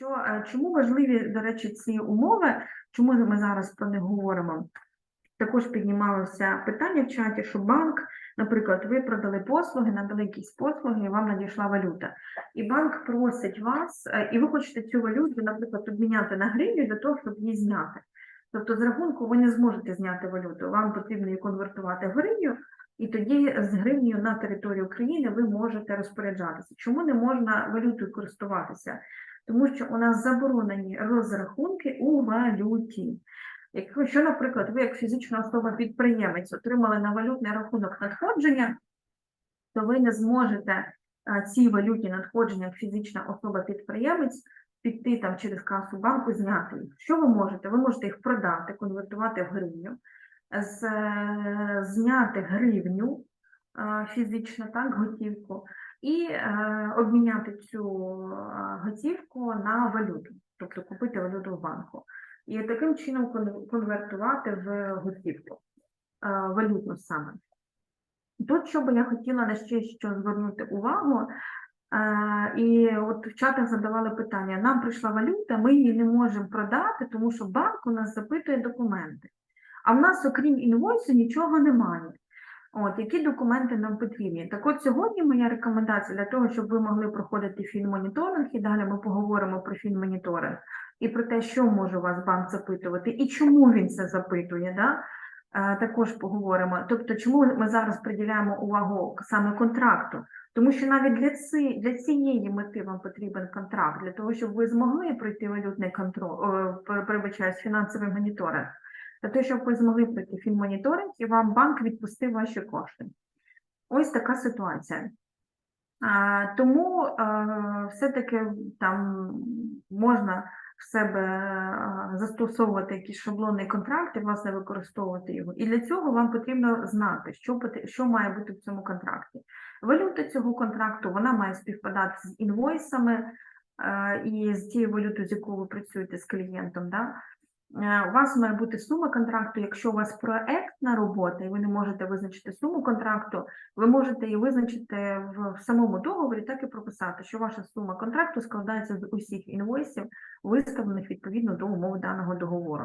що е, чому важливі, до речі, ці умови, чому ми зараз про них говоримо? Також піднімалося питання в чаті, що банк, наприклад, ви продали послуги, надали якісь послуги, і вам надійшла валюта. І банк просить вас, е, і ви хочете цю валюту, наприклад, обміняти на гривню для того, щоб її зняти. Тобто з рахунку ви не зможете зняти валюту, вам потрібно її конвертувати в гривню, і тоді з гривнею на території України ви можете розпоряджатися. Чому не можна валютою користуватися? Тому що у нас заборонені розрахунки у валюті. Якщо, наприклад, ви як фізична особа-підприємець отримали на валютний рахунок надходження, то ви не зможете ці валютні надходження як фізична особа-підприємець піти там через касу банку, зняти їх. Що ви можете? Ви можете їх продати, конвертувати в гривню, е, зняти гривню фізично, так, готівку, і е, обміняти цю готівку на валюту, тобто купити валюту в банку. І таким чином конвертувати в готівку, е, валютну саме. Тут, що би я хотіла на ще що звернути увагу, е, і от в чатах задавали питання: нам прийшла валюта, ми її не можемо продати, тому що банк у нас запитує документи. А в нас, окрім інвойсу, нічого немає. От, які документи нам потрібні? Так от сьогодні моя рекомендація для того, щоб ви могли проходити фінмоніторинг, і далі ми поговоримо про фінмоніторинг і про те, що може вас банк запитувати, і чому він це запитує, да? е, також поговоримо. Тобто, чому ми зараз приділяємо увагу саме контракту? Тому що навіть для, ці, для цієї мети вам потрібен контракт, для того, щоб ви змогли пройти валютний контроль, о, пер- фінансовий моніторинг, для того, щоб ви змогли пройти фінмоніторинг, і вам банк відпустив ваші кошти. Ось така ситуація. А, тому е, все-таки там можна в себе застосовувати якісь шаблонний контракт і, власне, використовувати його. І для цього вам потрібно знати, що, що має бути в цьому контракті. Валюта цього контракту вона має співпадати з інвойсами і з тією валютою, з якою ви працюєте з клієнтом. Да? Е, У вас має бути сума контракту, якщо у вас проектна робота, і ви не можете визначити суму контракту, ви можете її визначити в, самому договорі, так і прописати, що ваша сума контракту складається з усіх інвойсів, виставлених відповідно до умов даного договору.